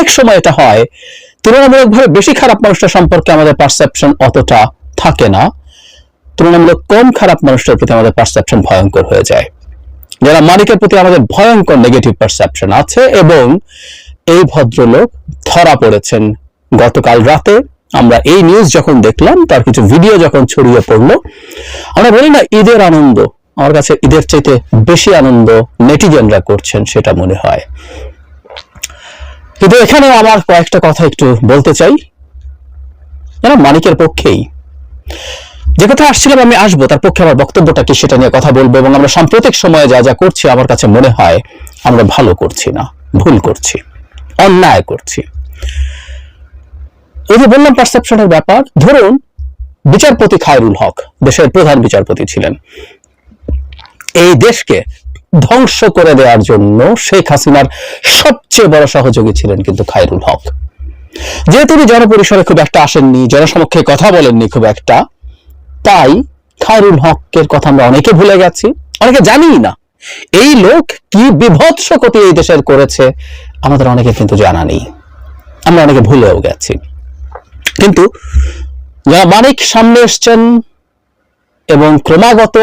অনেক সময় এটা হয়। তুলনামূলকভাবে বেশি খারাপ মানুষটার সম্পর্কে আমাদের পারসেপশন অতটা থাকে না। তুলনামূলক কম খারাপ মানুষটার প্রতি আমাদের পারসেপশন ভয়ঙ্কর হয়ে যায়। যারা মালিকের প্রতি আমাদের ভয়ঙ্কর নেগেটিভ পারসেপশন আছে এবং এই ভদ্রলোক ধরা পড়েছেন। গতকাল রাতে আমরা এই নিউজ যখন দেখলাম, তার কিছু ভিডিও যখন ছড়িয়ে পড়ল, আমরা বলি, না, ঈদের আনন্দ। আমার কাছে ঈদের চাইতে বেশি আনন্দ নেটিজেনরা করছেন, সেটা মনে হয়। কিন্তু এখানে আমার কয়েকটা কথা একটু বলতে চাই। যেন মানিকের পক্ষেই। যে কথা আসছিলাম আমি আসব, তার পক্ষে আমার বক্তব্যটা কি সেটা নিয়ে কথা বলব এবং আমরা সাম্প্রতিক সময়ে যা যা করছি, আমার কাছে মনে হয় আমরা ভালো করছি না, ভুল করছি, অন্যায় করছি। এই যে বললাম পারসেপশনের ব্যাপার, ধরুন বিচারপতি খায়রুল হক, দেশের প্রধান বিচারপতি ছিলেন। এই দেশকে ধ্বংস করে দেওয়ার জন্য শেখ হাসিনার সবচেয়ে বড় সহযোগী ছিলেন কিন্তু খায়রুল হক। যেহেতু তিনি জনপরিসরে খুব একটা আসেননি, জনসমক্ষে কথা বলেননি খুব একটা, তাই খায়রুল হকের কথা আমরা অনেকে ভুলে গেছি, অনেকে জানিই না। এই লোক কি বিভৎস ক্ষতি এই দেশের করেছে, আমাদের অনেকে কিন্তু জানা নেই। আমরা অনেকে ভুলেও গেছি। কিন্তু যারা মানিক সামনে এসছেন এবং ক্রমাগত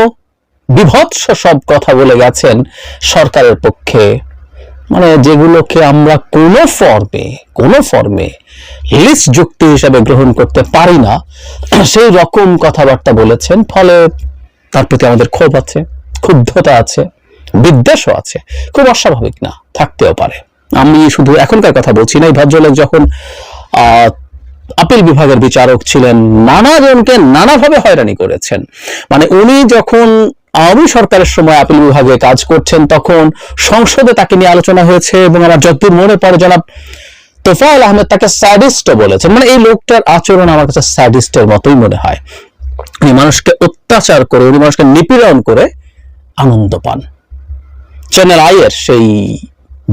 বিভৎস সব কথা বলে গেছেন সরকারের পক্ষে। মানে যেগুলোকে আমরা কোনো ফর্মে কোনো ফর্মে লিস্ট যুক্তি হিসাবে গ্রহণ করতে পারি না, সেই রকম কথাবার্তা বলেছেন। ফলে তার প্রতি আমাদের ক্ষোভ আছে, ক্ষুব্ধতা আছে, বিদ্বেষও আছে। খুব অস্বাভাবিক না, থাকতেও পারে। আমি শুধু এখনকার কথা বলছি না, এই ভদ্রলোক যখন আপিল বিভাগের বিচারক ছিলেন নানা জনকে নানাভাবে হয়রানি করেছেন। মানে উনি যখন আওয়ামী সরকারের সময় আপিল বিভাগে কাজ করছেন, তখন সংসদে তাকে নিয়ে আলোচনা হয়েছে এবং আমার যতদূর মনে পড়ে জনাব তোফায়েল আহমেদ তাকে স্যাডিস্টও বলেছেন। মানে এই লোকটার আচরণ আমার কাছে স্যাডিস্টের মতোই মনে হয়। উনি মানুষকে অত্যাচার করে, উনি মানুষকে নিপীড়ন করে আনন্দ পান। চ্যানেল আইয়ের সেই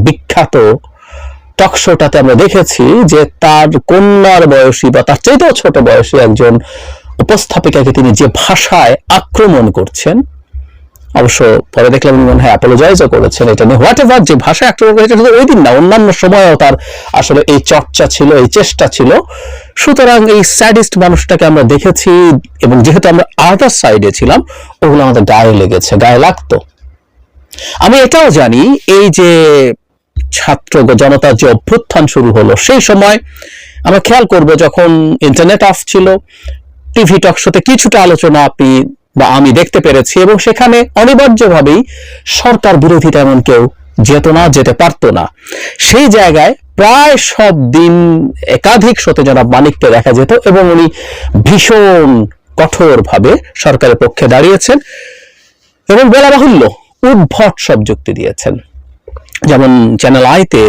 বিখ্যাত টক শোটাতে আমরা দেখেছি যে তার কন্যার বয়সী বা তার চাইতেও ছোট বয়সী একজন উপস্থাপিকাকে তিনি যে ভাষায় আক্রমণ করছেন, অবশ্য পরে দেখলাম মনে হয় অ্যাপোলোজাইজও করেছেন, এটা নিয়ে হোয়াট এভার যে ভাষায় আক্রমণ করেছেন শুধু ওই দিন না, অন্যান্য সময়েও তার আসলে এই চর্চা ছিল, এই চেষ্টা ছিল। সুতরাং এই স্যাডিস্ট মানুষটাকে আমরা দেখেছি এবং যেহেতু আমরা আদার সাইডে ছিলাম, ওগুলো আমাদের গায়ে লেগেছে, গায়ে লাগতো। আমি এটাও জানি, এই যে ছাত্র জনতার যে অভ্যুত্থান শুরু হলো, সেই সময় আমরা খেয়াল করব যখন ইন্টারনেট অফ ছিল টিভি টক শোতে কিছুটা আলোচনা আপনি বা আমি দেখতে পেরেছি এবং সেখানে অনিবার্যভাবেই সরকার বিরোধী তেমন কেউ যেত না, যেতে পারতো না। সেই জায়গায় প্রায় সব দিন একাধিক শোতে জনাব মানিককে দেখা যেত এবং উনি ভীষণ কঠোরভাবে সরকারের পক্ষে দাঁড়িয়েছেন এবং বলা বাহুল্য উদ্ভট সব যুক্তি দিয়েছেন। যেমন চ্যানেল আইতে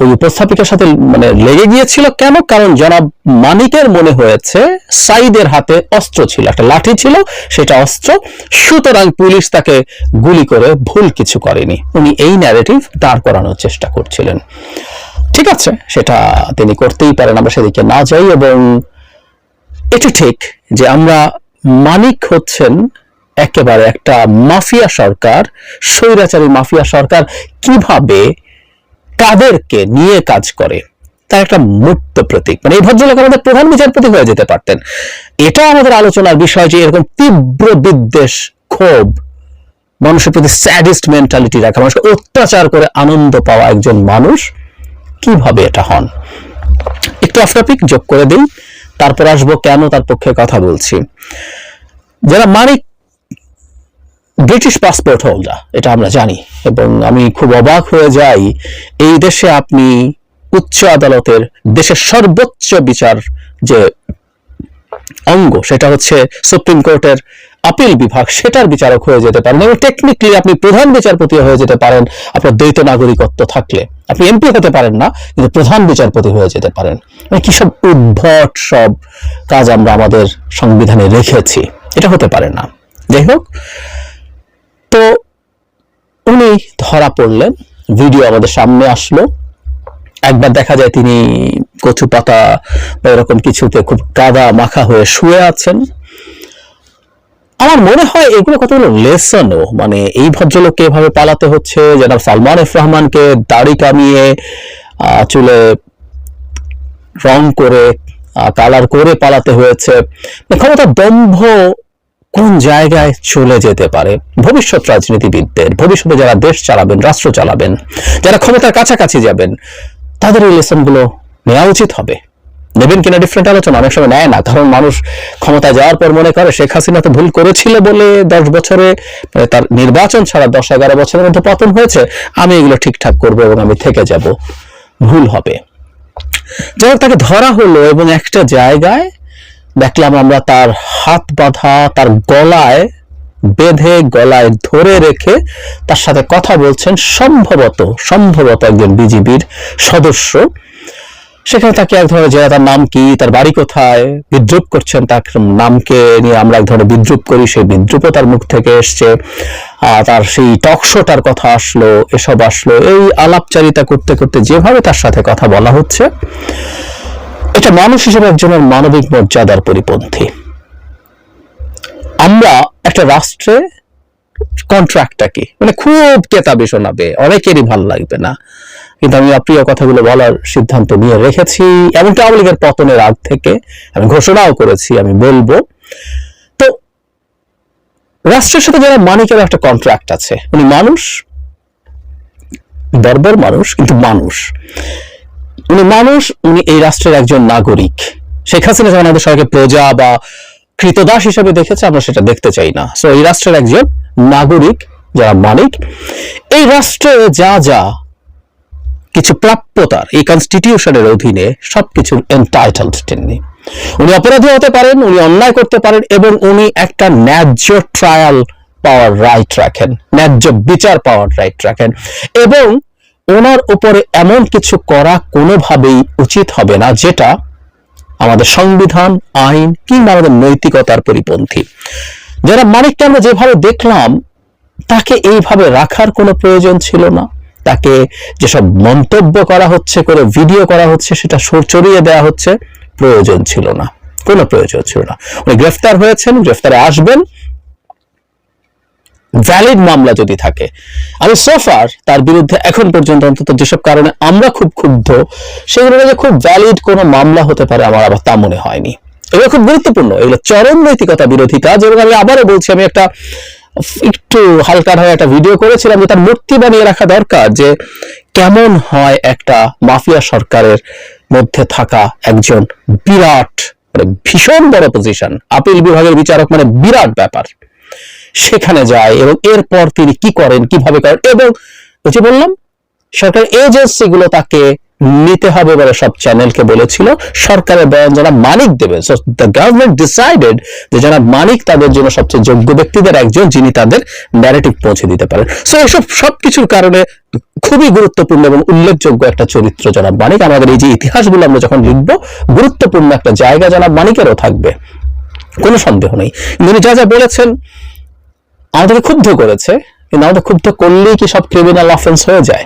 ওই উপস্থাপিকার সাথে মানে লেগে গিয়েছিল কেন? কারণ জনাব মানিকের মনে হয়েছে সাইদের হাতে অস্ত্র ছিল, একটা লাঠি ছিল, সেটা অস্ত্র। সুতরাং পুলিশ তাকে গুলি করে ভুল কিছু করেনি। উনি এই ন্যারেটিভ দাঁড় করানোর চেষ্টা করছিলেন। ঠিক আছে, সেটা তিনি করতেই পারেন, আমরা সেদিকে না যাই এবং এটি ঠিক যে আমরা মানিক হচ্ছেন একেবারে একটা মাফিয়া সরকার, স্বৈরাচারী মাফিয়া সরকার কীভাবে কাদেরকে নিয়ে কাজ করে? তার একটা মূর্ত প্রতীক। মানে এই ভদ্রলোক আমাদের প্রধান বিচারপতি হয়ে যেতে পারতেন। এটা আমাদের আলোচনার বিষয় যে এরকম তীব্র বিদ্বেষ, ক্ষোভ, মানুষের প্রতি স্যাডিস্ট মেন্টালিটি রাখা, মানুষকে অত্যাচার করে আনন্দ পাওয়া একজন মানুষ, কীভাবে এটা হন? একটু অফ টপিক যোগ করে দিই। তারপর আসব কেন তার পক্ষে কথা বলছি। যারা মানিক ব্রিটিশ পাসপোর্ট হোল্ডার এটা আমরা জানি, এবং আমি খুব অবাক হয়ে যাই, এই দেশে আপনি উচ্চ আদালতের দেশের সর্বোচ্চ বিচার যে অঙ্গ, সেটা হচ্ছে সুপ্রিম কোর্টের আপিল বিভাগ, সেটার বিচারক হয়ে যেতে পারেন, এবং টেকনিক্যালি আপনি প্রধান বিচারপতি হয়ে যেতে পারেন, আপনার দ্বৈত নাগরিকত্ব থাকলে। আপনি এমপি হতে পারেন না, কিন্তু প্রধান বিচারপতি হয়ে যেতে পারেন। মানে কি সব উদ্ভট সব কাজ আমরা আমাদের সংবিধানে রেখেছি, এটা হতে পারে না। যাই হোক তো উনি ধরা পড়লেন। ভিডিও আমাদের সামনে আসলো। একবার দেখা যায় তিনি কচু পাতা বা এরকম কিছুতে খুব কাদা মাখা হয়ে শুয়ে আছেন। আমার মনে হয় এগুলো কতগুলো লেসনও মানে এই ভদ্রলোককে এভাবে পালাতে হচ্ছে, জনাব সালমান এফ রহমানকে দাড়ি কামিয়ে চুলে রং করে কালার করে পালাতে হয়েছে। মানে ক্ষমতার দম্ভ কোন জায়গায় চলে যেতে পারে? ভবিষ্যৎ রাজনীতিবিদদের, ভবিষ্যতে যারা দেশ চালাবেন, রাষ্ট্র চালাবেন, যারা ক্ষমতার কাছাকাছি যাবেন, তাদের এই লেসনগুলো নেওয়া উচিত হবে। নেবেন কিনা ডিফারেন্ট আলোচনা? অনেক সময় নেয় না। কারণ মানুষ ক্ষমতা যাওয়ার পর মনে করে, শেখ হাসিনা তো ভুল করেছিল বলে দশ বছরে মানে তার নির্বাচন ছাড়া দশ এগারো বছরের মধ্যে পতন হয়েছে, আমি এগুলো ঠিকঠাক করব এবং আমি থেকে যাব। ভুল হবে। যাই তাকে ধরা হলো এবং একটা জায়গায় দেখলাম আমরা তার হাত বাঁধা, তার গলায় বেঁধে, গলায় ধরে রেখে তার সাথে কথা বলছেন সম্ভবত সম্ভবত একজন বিজিবির সদস্য। সেখানে তাকে এক ধরনের যে তার নাম কি, তার বাড়ি কোথায়, বিদ্রুপ করছেন তার নামকে নিয়ে আমরা এক ধরনের বিদ্রুপ করি, সেই বিদ্রুপও তার মুখ থেকে এসছে। তার সেই টকশোটার কথা আসলো, এসব আসলো, এই আলাপচারিতা করতে করতে যেভাবে তার সাথে কথা বলা হচ্ছে এটা মানুষ হিসেবে একজনের মানবিক মর্যাদার পরিপন্থী। আমরা একটা রাষ্ট্রে কন্ট্রাক্টটা কি? মানে খুব কেতাবে শোনাবে, অনেকেরই ভালো লাগবে না। কিন্তু আমি অপ্রিয় কথাগুলো বলার সিদ্ধান্ত নিয়ে রেখেছি, এমনকি আওয়ামী লীগের পতনের আগ থেকে আমি ঘোষণাও করেছি, আমি বলব। তো রাষ্ট্রের সাথে যারা মানিকের একটা কন্ট্রাক্ট আছে, উনি মানুষ বর্বর মানুষ, কিন্তু মানুষ। উনি মানুষ, উনি এই রাষ্ট্রের একজন নাগরিক। শেখ হাসিনা যেমন আমাদের সবাইকে প্রজা বা কৃতদাস হিসেবে দেখেছে, আমরা সেটা দেখতে চাই না। সো এই রাষ্ট্রের একজন নাগরিক, যারা মালিক, এই রাষ্ট্রে যা যা কিছু প্রাপ্যতার, এই কনস্টিটিউশনের অধীনে সবকিছু এন্টাইটেলড তিনি। উনি অপরাধী হতে পারেন, উনি অন্যায় করতে পারেন, এবং উনি একটা ন্যায্য ট্রায়াল পাওয়ার রাইট রাখেন, ন্যায্য বিচার পাওয়ার রাইট রাখেন, এবং ওনার উপরে এমন কিছু করা কোনোভাবেই উচিত হবে না, যেটা আমাদের সংবিধান, আইন কিংবা আমাদের নৈতিকতার পরিপন্থী। যারা মানিককে আমরা যেভাবে দেখলাম, তাকে এইভাবে রাখার কোনো প্রয়োজন ছিল না। তাকে যেসব মন্তব্য করা হচ্ছে, করে ভিডিও করা হচ্ছে, সেটা চড়িয়ে দেওয়া হচ্ছে, প্রয়োজন ছিল না। কোনো প্রয়োজন ছিল না। উনি গ্রেফতার হয়েছেন, গ্রেফতারে আসবেন। ভ্যালিড মামলা যদি থাকে। আমি সোফার তার বিরুদ্ধে এখন পর্যন্ত অন্তত যেসব কারণে আমরা খুব ক্ষুব্ধ, সেগুলো যে খুব ভ্যালিড কোনো মামলা হতে পারে আমার আবার তা মনে হয়নি। এগুলো খুব গুরুত্বপূর্ণ, এগুলো চরম নৈতিকতা বিরোধী কাজ এবং আমি আবারও বলছি, আমি একটা একটু হালকা হয়ে একটা ভিডিও করেছিলাম যে তার মূর্তি বানিয়ে রাখা দরকার যে কেমন হয় একটা মাফিয়া সরকারের মধ্যে থাকা একজন বিরাট মানে ভীষণ বড় পজিশন আপিল বিভাগের বিচারক মানে বিরাট ব্যাপার। সেখানে যায় এবং এরপর তিনি কি করেন, কীভাবে করেন এবং যে বললাম সরকার এজেন্সি গুলো তাকে নিতে হবে বলে সব চ্যানেলকে বলেছিল। সরকারের বয়ান যারা মানিক দেবে দ্য গভর্নমেন্ট ডিসাইডেড যে যারা মানিক তাদের জন্য সবচেয়ে যোগ্য ব্যক্তিদের একজন যিনি তাদের ন্যারেটিভ পৌঁছে দিতে পারেন। সো এসব সবকিছুর কারণে খুবই গুরুত্বপূর্ণ এবং উল্লেখযোগ্য একটা চরিত্র জনাব মানিক। আমাদের এই যে ইতিহাসগুলো আমরা যখন লিখব, গুরুত্বপূর্ণ একটা জায়গা জনাব মানিকেরও থাকবে। কোনো সন্দেহ নেই। উনি যা যা বলেছেন আমাদেরকে ক্ষুব্ধ করেছে, কিন্তু আমাদের ক্ষুব্ধ করলেই কি সব ক্রিমিনাল অফেন্স হয়ে যায়?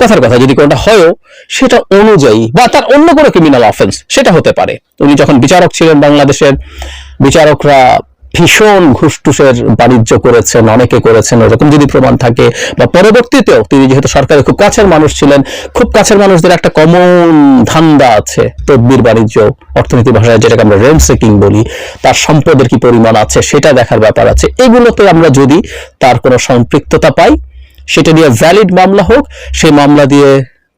কথার কথা, যদি কোনটা হয়ও, সেটা অনুযায়ী, বা তার অন্য কোনো ক্রিমিনাল অফেন্স সেটা হতে পারে। উনি যখন বিচারক ছিলেন বাংলাদেশের, বিচারকরা ভীষণ ঘুষটুসের বাণিজ্য করেছেন, অনেকে করেছেন, ওরকম যদি প্রমাণ থাকে, বা পরবর্তীতেও তিনি যেহেতু সরকারের খুব কাছের মানুষ ছিলেন, খুব কাছের মানুষদের একটা কমন ধান্দা আছে তদ্বির বাণিজ্য অর্থনীতি ভাষায়, যেটাকে আমরা রেন্ট সেকিং বলি, তার সম্পদের কি পরিমাণ আছে, সেটা দেখার ব্যাপার আছে। এগুলোতে আমরা যদি তার কোনো সম্পৃক্ততা পাই, সেটা নিয়ে ভ্যালিড মামলা হোক, সেই মামলা দিয়ে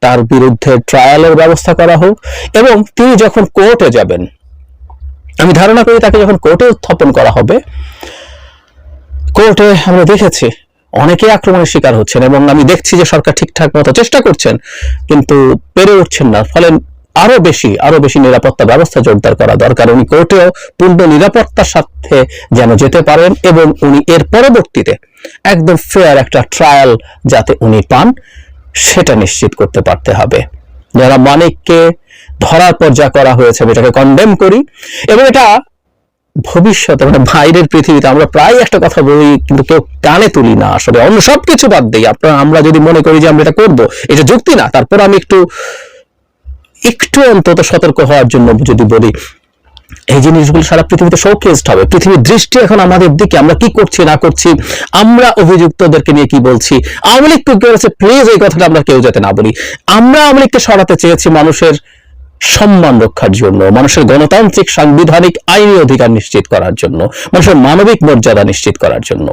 তার বিরুদ্ধে ট্রায়ালের ব্যবস্থা করা হোক, এবং তিনি যখন কোর্টে যাবেন আমি ধারণা করি তাকে যখন কোর্টে উত্থাপন করা হবে, কোর্টে আমরা দেখেছি অনেকে আক্রমণের শিকার হচ্ছেন এবং আমি দেখছি যে সরকার ঠিকঠাক মতো চেষ্টা করছেন, কিন্তু পেরে উঠছেন না। ফলে আরও বেশি আরও বেশি নিরাপত্তা ব্যবস্থা জোরদার করা দরকার। উনি কোর্টেও পূর্ণ নিরাপত্তার সাথে যেন যেতে পারেন এবং উনি এর পরবর্তীতে একদম ফেয়ার একটা ট্রায়াল যাতে উনি পান, সেটা নিশ্চিত করতে পারতে হবে। যারা মানিককে ধরার পর যা করা হয়েছে, আমি এটাকে কন্ডেম করি। এবং এটা ভবিষ্যতে মানে বাইরের পৃথিবীতে আমরা প্রায় একটা কথা বলি, কিন্তু কেউ কানে তুলি না। আসলে অন্য সব কিছু বাদ দিই। আপনার, আমরা যদি মনে করি যে আমরা এটা করব, এটা যুক্তি না। তারপর আমি একটু একটু অন্তত সতর্ক হওয়ার জন্য যদি বলি, এই জিনিসগুলো সারা পৃথিবীতে শোকেসড হবে। পৃথিবীর দৃষ্টি এখন আমাদের দিকে, আমরা কি করছি, না করছি, আমরা অভিযুক্তদেরকে নিয়ে কি বলছি, আওয়ামী লীগ প্লিজ এই কথাটা আমরা কেউ যাতে না বলি। আমরা আওয়ামী লীগকে সরাতে চেয়েছি মানুষের সম্মান রক্ষার জন্য, মানুষের গণতান্ত্রিক, সাংবিধানিক আইনি অধিকার নিশ্চিত করার জন্য, মানুষের মানবিক মর্যাদা নিশ্চিত করার জন্য।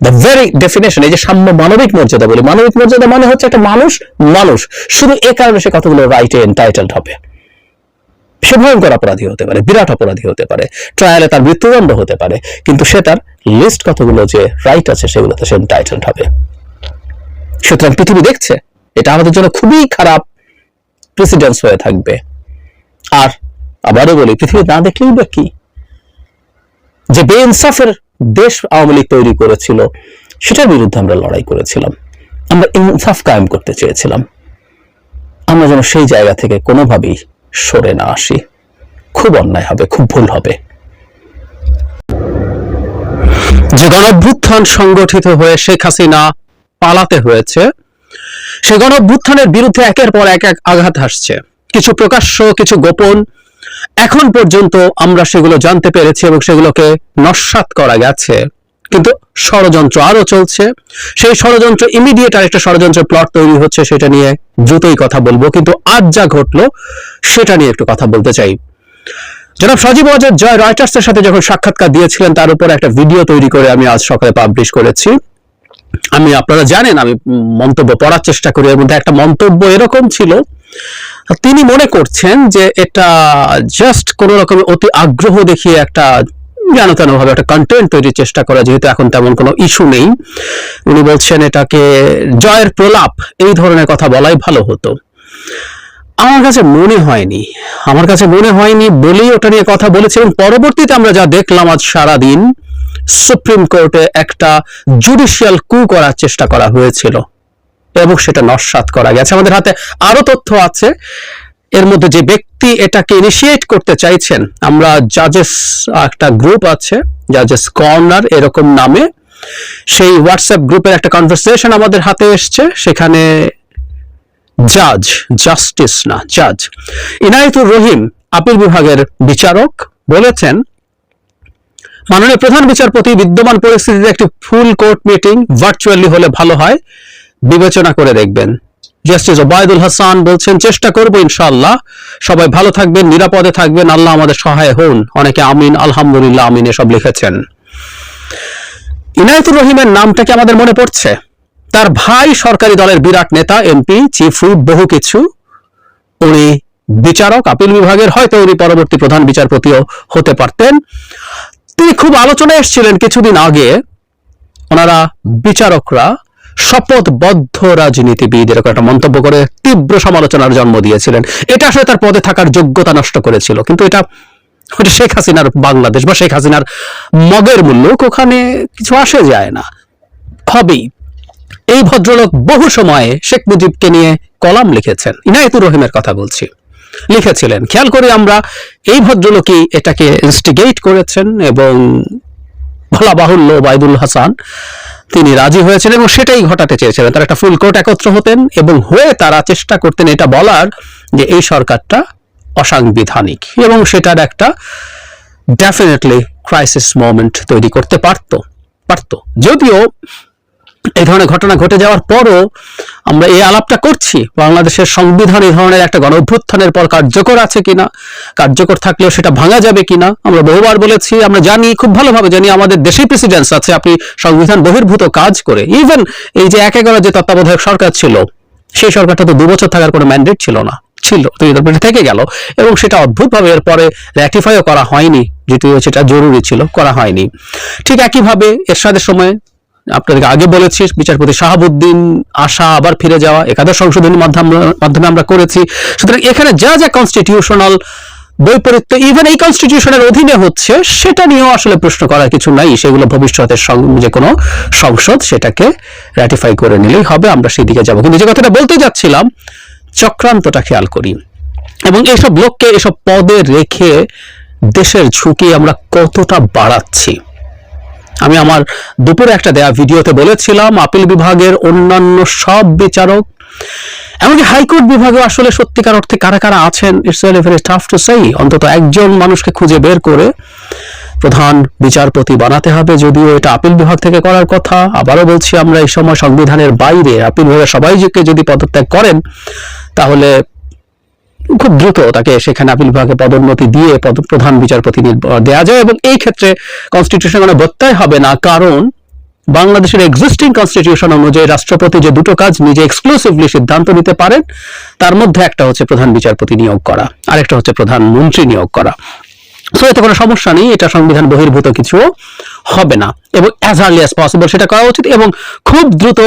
দ্য ভেরি ডেফিনেশন এই যে সাম্য মানবিক মর্যাদা বলি, মানবিক মর্যাদা মানে হচ্ছে একটা মানুষ মানুষ, শুধু এ কারণে সে কতগুলো রাইটে এন্টাইটেলড হবে। সে ভয়ঙ্কর অপরাধী হতে পারে, বিরাট অপরাধী হতে পারে ট্রায়ালে তার মৃত্যুদণ্ড হতে পারে, কিন্তু সে তার লিস্ট কতগুলো যে রাইট আছে সেগুলোতে সে এন্টাইটেলড হবে। সুতরাং পৃথিবী দেখছে, এটা আমাদের জন্য খুবই খারাপ প্রেসিডেন্স হয়ে থাকবে। আর আবারও বলি, পৃথিবী না দেখলেই বা কি? যে বেইনসাফের দেশ আওয়ামী লীগ তৈরি করেছিল, সেটার বিরুদ্ধে আমরা লড়াই করেছিলাম। আমরা ইনসাফ কায়েম করতে চেয়েছিলাম। আমরা যেন সেই জায়গা থেকে কোনোভাবেই সরে না আসি। খুব অন্যায় হবে, খুব ভুল হবে। যে গণভ্যুত্থান সংগঠিত হয়ে শেখ হাসিনা পালাতে হয়েছে সে গণভ্যুত্থানের বিরুদ্ধে একের পর এক এক আঘাত আসছে কিছু প্রকাশ্য, কিছু গোপন। এখন পর্যন্ত আমরা সেগুলো জানতে পেরেছি এবং সেগুলোকে নস্বাত করা গেছে। কিন্তু ষড়যন্ত্র আরও চলছে। সেই ষড়যন্ত্র ইমিডিয়েট আরেকটা ষড়যন্ত্রের প্লট তৈরি হচ্ছে, সেটা নিয়ে দ্রুতই কথা বলব। কিন্তু আজ যা ঘটলো, সেটা নিয়ে একটু কথা বলতে চাই। জনাব সজীব ওয়াজেদ জয় রয়টার্সের সাথে যখন সাক্ষাৎকার দিয়েছিলেন, তার উপর একটা ভিডিও তৈরি করে আমি আজ সকালে পাবলিশ করেছি। আমি, আপনারা জানেন, আমি মন্তব্য পড়ার চেষ্টা করি, এর মধ্যে একটা মন্তব্য এরকম ছিল। তিনি মনে করছেন যে এটা জাস্ট কোন রকম অতি আগ্রহ দেখিয়ে একটা যেন তেন ভাবে একটা কন্টেন্ট তৈরির চেষ্টা করা, যেহেতু এখন তেমন কোনো ইস্যু নেই। উনি বলছেন, এটাকে জয়ের প্রলাপ, এই ধরনের কথা বলাই ভালো হতো। আমার কাছে মনে হয়নি, আমার কাছে মনে হয়নি বলেই ওটা নিয়ে কথা বলেছে, এবং পরবর্তীতে আমরা যা দেখলাম আজ সারা দিন সুপ্রিম কোর্টে একটা জুডিশিয়াল কু করার চেষ্টা করা হয়েছিল। এবং সেটা নস্বাত করা গেছে। আমাদের হাতে আরও তথ্য আছে। এর মধ্যে যে ব্যক্তি এটাকে ইনিশিয়েট করতে চাইছেন, আমরা জাজেস একটা গ্রুপ আছে জাজেস কর্নার এরকম নামে। সেই হোয়াটসঅ্যাপ গ্রুপের একটা কনভারসেশন আমাদের হাতে এসছে। সেখানে জাজ জাস্টিস না জাজ ইনায়তুর রহিম, আপিল বিভাগের বিচারক, বলেছেন মাননীয় প্রধান বিচারপতি, বিদ্যমান পরিস্থিতিতে একটি ফুল কোর্ট মিটিং ভার্চুয়ালি হলে ভালো হয়। বিবেচনা করে দেখবেন। জাস্টিস ওবায়দুল হাসান বলছেন, চেষ্টা করব ইনশাআল্লাহ। সবাই ভালো থাকবেন, নিরাপদে থাকবেন। আল্লাহ আমাদের সহায় হন। অনেকে আমিন, আলহামদুলিল্লাহ, আমিন এসব লিখেছেন। ইনায়তুর রহিমের নামটা কি আমাদের মনে পড়ছে? তার ভাই সরকারি দলের বিরাট নেতা, এমপি, চিফ হুইপ, বহু কিছু। উনি বিচারক, আপিল বিভাগের, হয়তো উনি পরবর্তী প্রধান বিচারপতিও হতে পারতেন। তিনি খুব আলোচনায় এসেছিলেন কিছুদিন আগে। ওনারা বিচারকরা, শপথবদ্ধ রাজনীতিবিদ এরকম একটা মন্তব্য করে তীব্র সমালোচনার জন্ম দিয়েছিলেন। এটা আসলে তার পদে থাকার যোগ্যতা নষ্ট করেছিল। কিন্তু এটা ওটা শেখ হাসিনার বাংলাদেশ বা শেখ হাসিনার মগের মূল্য, ওখানে কিছু আসে যায় না। হবেই এই ভদ্রলোক বহু সময়ে শেখ মুজিবকে নিয়ে কলাম লিখেছেন। ইনায়তুর রহিমের কথা বলছি। লিখেছিলেন। খেয়াল করে আমরা এই ভদ্রলোকই এটাকে ইনস্টিগেট করেছেন এবং বলা বাহুল্য বাইদুল হাসান তিনি রাজি হয়েছেন এবং সেটাই ঘটাতে চেয়েছিলেন। তারা একটা ফুল কোর্ট একত্র হতেন এবং হয়ে তারা চেষ্টা করতেন এটা বলার যে এই সরকারটা অসাংবিধানিক এবং সেটার একটা ডেফিনেটলি ক্রাইসিস মোমেন্ট তৈরি করতে পারত পারত। যদিও এই ধরনের ঘটনা ঘটে যাওয়ার পরও আমরা এই আলাপটা করছি। বাংলাদেশের সংবিধান এই ধরনের একটা গণ অভ্যুত্থানের পর কার্যকর আছে কিনা, কার্যকর থাকলেও সেটা ভাঙা যাবে কিনা, আমরা বহুবার বলেছি, আমরা জানি, খুব ভালোভাবে জানি, আমাদের দেশে প্রেসিডেন্স আছে, আপনি সংবিধান বহির্ভূত কাজ করে ইভেন এই যে এক এগারো যে তত্ত্বাবধায়ক সরকার ছিল, সেই সরকারটা তো দু বছর থাকার কোনো ম্যান্ডেট ছিল না, ছিল হাজার থেকে গেল, এবং সেটা অদ্ভুতভাবে এরপরে র্যাটিফাইও করা হয়নি, যদিও সেটা জরুরি ছিল, করা হয়নি। ঠিক একইভাবে এরশাদের সময় আপনাদেরকে আগে বলেছি, বিচারপতি শাহাবুদ্দিন আসা আবার ফিরে যাওয়া, একাদশ সংশোধনীর মাধ্যমে আমরা করেছি। সুতরাং এখানে যা যা কনস্টিটিউশনাল বৈপরীত্য ইভেন এই কনস্টিটিউশনের অধীনে হচ্ছে, সেটা নিয়েও আসলে প্রশ্ন করার কিছু নাই। সেগুলো ভবিষ্যতের সং- যে কোনো সংসদ সেটাকে র্যাটিফাই করে নিলেই হবে, আমরা সেই দিকে যাব। কিন্তু যে কথাটা বলতে যাচ্ছিলাম, চক্রান্তটা খেয়াল করি। এবং এইসব লোককে, এসব পদে রেখে দেশের ঝুঁকি আমরা কতটা বাড়াচ্ছি? আমি আমার দুপুরে একটা দেয়া ভিডিওতে বলেছিলাম, আপিল বিভাগের অন্যান্য সব বিচারক, এমনকি হাইকোর্ট বিভাগে আসলে সত্যিকার অর্থে কারা কারা আছেন ইটস ভেরি টাফ টু সেই অন্তত একজন মানুষকে খুঁজে বের করে প্রধান বিচারপতি বানাতে হবে, যদিও এটা আপিল বিভাগ থেকে করার কথা। আবারও বলছি, আমরা এই সময় সংবিধানের বাইরে আপিল বিভাগের সবাইকে যদি পদত্যাগ করেন, তাহলে খুব দ্রুত তাকে সেখানে আপিল বিভাগে পদোন্নতি দিয়ে প্রধান বিচারপতি দেয়া যায় এবং এই ক্ষেত্রে কনস্টিটিউশন কোনো ব্যত্যয় হবে না। কারণ বাংলাদেশের এক্সিস্টিং কনস্টিটিউশন অনুযায়ী রাষ্ট্রপতি যে দুটো কাজ নিজে এক্সক্লুসিভলি সিদ্ধান্ত নিতে পারেন, তার মধ্যে একটা হচ্ছে প্রধান বিচারপতি নিয়োগ করা, আরেকটা হচ্ছে প্রধানমন্ত্রী নিয়োগ করা। সো এতে কোনো সমস্যা নেই, এটা সংবিধান বহির্ভূত কিছু হবে না। এবং অ্যাজ আর্লি অ্যাজ পসিবল সেটা করা উচিত এবং খুব দ্রুত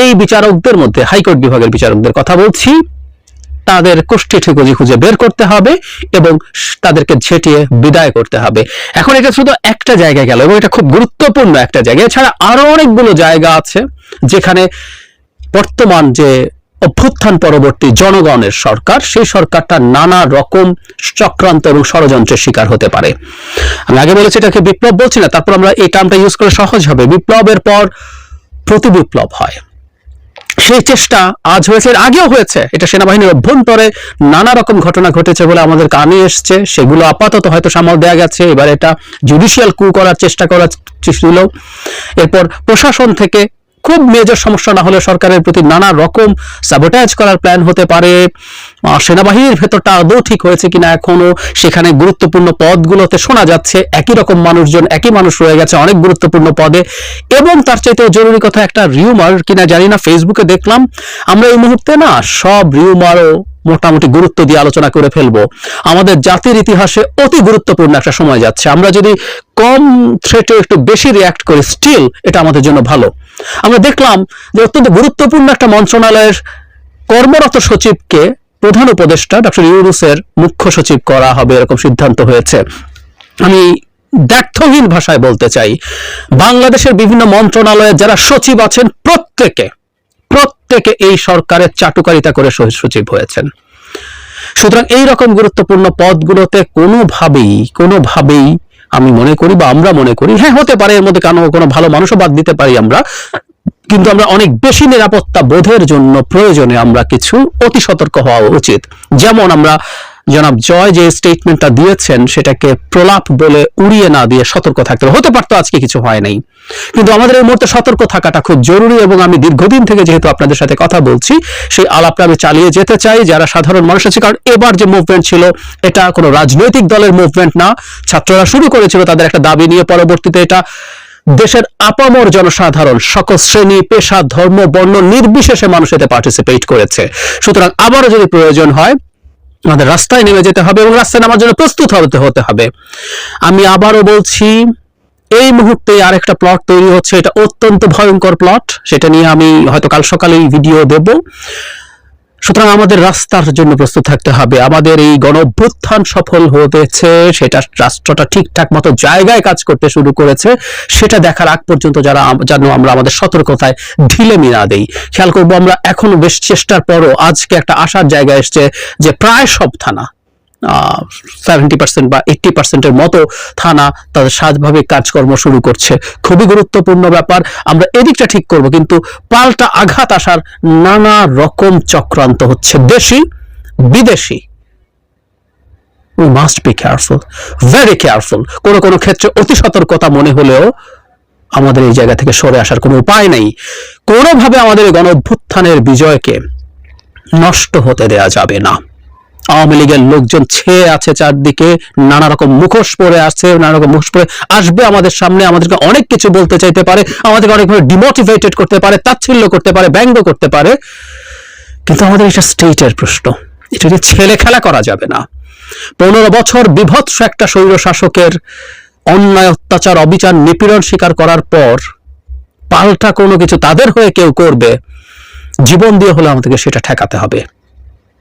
এই বিচারকদের মধ্যে, হাইকোর্ট বিভাগের বিচারকদের কথা বলছি। তাদের কোষ্ঠী ঠিকুজি খুঁজে বের করতে হবে এবং তাদেরকে ঝেঁটিয়ে বিদায় করতে হবে। এখন এটা শুধু একটা জায়গায় গেল এবং এটা খুব গুরুত্বপূর্ণ একটা জায়গা। এছাড়া আরও অনেকগুলো জায়গা আছে যেখানে বর্তমান যে অভ্যুত্থান পরবর্তী জনগণের সরকার, সেই সরকারটা নানা রকম চক্রান্ত এবং ষড়যন্ত্রের শিকার হতে পারে। আমি আগে বলেছি এটাকে বিপ্লব বলছি না, তারপর আমরা এই টার্মটা ইউজ করে সহজ হবে। বিপ্লবের পর প্রতি বিপ্লব হয়। সেই চেষ্টা আজ হয়েছে, এর আগেও হয়েছে। এটা সেনাবাহিনীর অভ্যন্তরে নানা রকম ঘটনা ঘটেছে বলে আমাদের কানে এসছে। সেগুলো আপাতত হয়তো সামাল দেয়া গেছে। এবার এটা জুডিশিয়াল কু করার চেষ্টা করার ছিল। এরপর প্রশাসন থেকে খুব মেজর সমস্যা না হলে সরকারের প্রতি নানা রকম স্যাবোটাজ করার প্ল্যান হতে পারে। সেনাবাহিনীর ভেতরটা আদৌ ঠিক হয়েছে কিনা এখনও? সেখানে গুরুত্বপূর্ণ পদগুলোতে শোনা যাচ্ছে, একই রকম মানুষজন, একই মানুষ রয়ে গেছে অনেক গুরুত্বপূর্ণ পদে। এবং তার চাইতেও জরুরি কথা একটা রিউমার কিনা, জানি না ফেসবুকে দেখলাম। আমরা এই মুহূর্তে না সব রিউমারও মোটামুটি গুরুত্ব দিয়ে আলোচনা করে ফেলব। আমাদের জাতির ইতিহাসে অতি গুরুত্বপূর্ণ একটা সময় যাচ্ছে। আমরা যদি কম থ্রেটে একটু বেশি রিয়াক্ট করি স্টিল এটা আমাদের জন্য ভালো। আমরা দেখলাম যে অত্যন্ত গুরুত্বপূর্ণ একটা মন্ত্রণালয়ের কর্মরত সচিবকে প্রধান উপদেষ্টা ডক্টর ইউনুসের মুখ্য সচিব করা হবে এরকম সিদ্ধান্ত হয়েছে। আমি দ্ব্যর্থহীন ভাষায় বলতে চাই, বাংলাদেশের বিভিন্ন মন্ত্রণালয়ে যারা সচিব আছেন প্রত্যেকে প্রত্যেকে এই সরকারের চাটুকারিতা করে সচিব হয়েছেন। সুতরাং এই রকম গুরুত্বপূর্ণ পদগুলোতে কোনোভাবেই কোনোভাবেই আমি মনে করি বা আমরা মনে করি হ্যাঁ হতে পারে এর মধ্যে কেন কোনো ভালো মানুষও বাদ দিতে পারি আমরা, কিন্তু আমরা অনেক বেশি নিরাপত্তা বোধের জন্য প্রয়োজনে আমরা কিছু অতি সতর্ক হওয়া উচিত। যেমন আমরা জনাব জয় যে স্টেটমেন্টটা দিয়েছেন সেটাকে প্রলাপ বলে উড়িয়ে না দিয়ে সতর্ক থাকতে হতে পারতো আজকে কিছু হয় নাই। কিন্তু আমাদের এই মুহূর্তে সতর্ক থাকাটা খুব জরুরি এবং আমি দীর্ঘদিন থেকে যেহেতু আপনাদের সাথে কথা বলছি, সেই আলাপটা আমি চালিয়ে যেতে চাই যারা সাধারণ মানুষ আছে। কারণ এবার যে মুভমেন্ট ছিল, এটা কোনো রাজনৈতিক দলের মুভমেন্ট না। ছাত্ররা শুরু করেছিল তাদের একটা দাবি নিয়ে পরবর্তীতে এটা দেশের আপামর জনসাধারণ, সকল শ্রেণি, পেশা, ধর্ম, বর্ণ নির্বিশেষে মানুষ এতে পার্টিসিপেট করেছে। সুতরাং আবারও যদি প্রয়োজন হয় আমাদের রাস্তায় নেমে যেতে হবে এবং রাস্তায় নামার জন্য প্রস্তুত হতে হতে হবে। আমি আবারও বলছি, এই মুহূর্তে আরেকটা প্লট তৈরি হচ্ছে, এটা অত্যন্ত ভয়ঙ্কর প্লট সেটা নিয়ে আমি হয়তো কাল সকালেই ভিডিও দেব। সুতরাং আমাদের রাস্তার জন্য প্রস্তুত থাকতে হবে। আমাদের এই গণ সফল হতেছে সেটা রাষ্ট্রটা ঠিকঠাক মতো জায়গায় কাজ করতে শুরু করেছে, সেটা দেখার আগ পর্যন্ত যারা যেন আমরা আমাদের সতর্কতায় ঢিলে না দেই। খেয়াল করব আমরা এখনও বেশ চেষ্টার পরও আজকে একটা আসার জায়গা এসছে যে প্রায় সব থানা সেভেন্টি পার্সেন্ট বা এইটটি পার্সেন্টের মতো থানা তাদের স্বাভাবিক কাজকর্ম শুরু করছে। খুবই গুরুত্বপূর্ণ ব্যাপার। আমরা এদিকটা ঠিক করব, কিন্তু পাল্টা আঘাত আসার নানা রকম চক্রান্ত হচ্ছে। দেশি, বিদেশি। We must be careful very careful কোনো কোনো ক্ষেত্রে অতি সতর্কতা মনে হলেও আমাদের এই জায়গা থেকে সরে আসার কোনো উপায় নেই। কোনোভাবে আমাদের গণ অভ্যুত্থানের বিজয়কে নষ্ট হতে দেয়া যাবে না। আওয়ামী লীগের লোকজন ছেয়ে আছে চারদিকে নানা রকম মুখোশ পরে আছে নানা রকম মুখোশ পরে আসবে আমাদের সামনে, আমাদেরকে অনেক কিছু বলতে চাইতে পারে, আমাদেরকে অনেকভাবে ডিমোটিভেটেড করতে পারে, তাচ্ছিল্য করতে পারে, ব্যঙ্গ করতে পারে। কিন্তু আমাদের এটা স্টেটের প্রশ্ন, এটা নিয়ে ছেলে খেলা করা যাবে না। পনেরো বছর বিভৎস একটা স্বৈর শাসকের অন্যায়, অত্যাচার, অবিচার, নিপীড়ন স্বীকার করার পর পাল্টা কোনো কিছু তাদের হয়ে কেউ করবে, জীবন দিয়ে হলে আমাদেরকে সেটা ঠেকাতে হবে।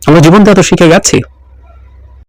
আমরা জীবন তো শিখে গেছি।